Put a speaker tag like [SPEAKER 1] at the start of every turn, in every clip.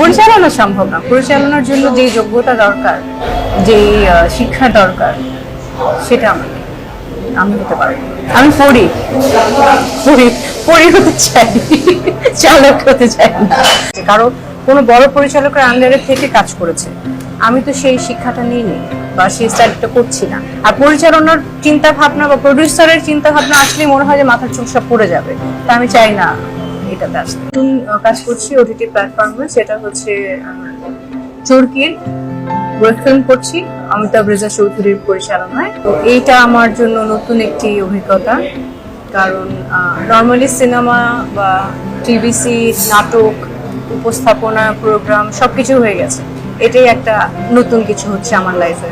[SPEAKER 1] পরিচালনা সম্ভব না। পরিচালনার জন্য যে যোগ্যতা দরকার যে শিক্ষা দরকার, সেটা আমার আমি হতে পারব আমি পড়ি। পড়ি পড়ি হতে চাই। চালক হতে চাই না। কারও কোনো বড় পরিচালকের আন্ডারে থেকে কাজ করেছে। আমি তো সেই শিক্ষাটা নিইনি বা সেই স্টাডিটা করছি না। আর পরিচালনার চিন্তা ভাবনা বা প্রডিউসারের চিন্তা ভাবনা আসলে মনে হয় যে মাথার চোখ সব পড়ে যাবে। তা আমি চাই না। এটাতে আসতে নতুন কাজ করছি ওটিটি প্ল্যাটফর্মে সেটা হচ্ছে চরকির ওয়েব ফিল্ম করছি, অমিতাভ রেজা চৌধুরীর পরিচালনায়। তো এইটা আমার জন্য নতুন একটি অভিজ্ঞতা। কারণ নর্মালি সিনেমা বা টিভিসি নাটক, উপস্থাপনা প্রোগ্রাম সবকিছু হয়ে গেছে। এটাই একটা নতুন কিছু হচ্ছে আমার লাইফে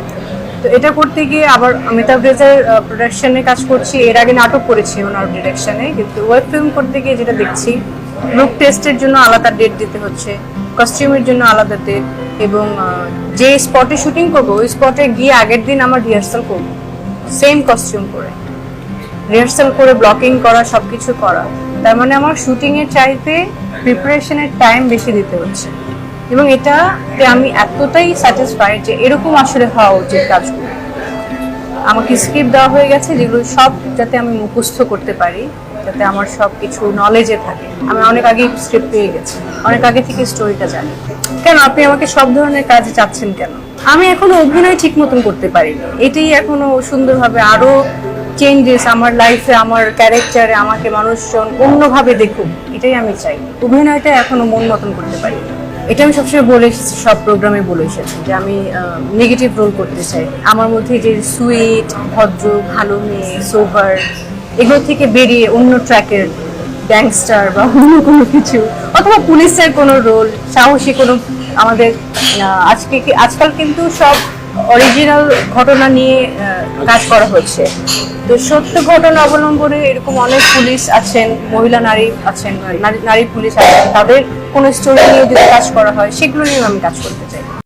[SPEAKER 1] তো এটা করতে গিয়ে আবার অমিতাভ রেজার প্রোডাকশনে কাজ করছি। এর আগে নাটক করেছি ওনার ডিরেকশনে কিন্তু ওয়েব ফিল্ম করতে গিয়ে যেটা দেখছি লুক টেস্টের জন্য আলাদা ডেট দিতে হচ্ছে কস্টিউমের জন্য আলাদা ডেট এবং যে স্পটে শুটিং করব, ওই স্পটে গিয়ে আগের দিন আমার রিহার্সাল করব। সেম কস্টিউম করে। রিহার্সাল করে ব্লকিং করা, সবকিছু করা। তার মানে আমার শুটিং এর চাইতে প্রিপারেশনের টাইম বেশি দিতে হচ্ছে। এবং এটাতে আমি এতটাই স্যাটিসফাইড যে এরকম আসলে হওয়া উচিত কাজগুলো। আমাকে স্ক্রিপ্ট দেওয়া হয়ে গেছে, যেগুলো সব যাতে আমি মুখস্থ করতে পারি, যাতে আমার সব কিছু নলেজে থাকে। আমি অনেক আগে স্ক্রিপ্ট পেয়ে গেছি, অনেক আগে থেকে স্টোরিটা জানি। কেন, আপনি আমাকে সব ধরনের কাজে চাচ্ছেন কেন? আমি এখনও অভিনয় ঠিক মতন করতে পারিনি। এটাই এখনও সুন্দরভাবে আরও চেঞ্জেস আমার লাইফে আমার ক্যারেক্টারে আমাকে মানুষজন অন্যভাবে দেখুক, এটাই আমি চাই। অভিনয়টা এখনও মন মতন করতে পারি এটা আমি সবসময় বলে, সব প্রোগ্রামে বলে এসেছি যে আমি নেগেটিভ রোল করতে চাই। আমার মধ্যে যে সুইট ভদ্র ভালো মেয়ে সোভার এগুলো থেকে বেরিয়ে অন্য ট্র্যাকের গ্যাংস্টার বা অন্য কোনো কিছু, অথবা পুলিশের কোনো রোল সাহসী কোনো আমাদের আজকে আজকাল কিন্তু সব অরিজিনাল ঘটনা নিয়ে কাজ করা হচ্ছে। তো সত্য ঘটনা অবলম্বনে এরকম অনেক পুলিশ আছেন, মহিলা, নারী আছেন, নারী- পুলিশ আছেন, তাদের কোনো স্টোরি নিয়ে যদি কাজ করা হয়, সেগুলো নিয়েও আমি কাজ করতে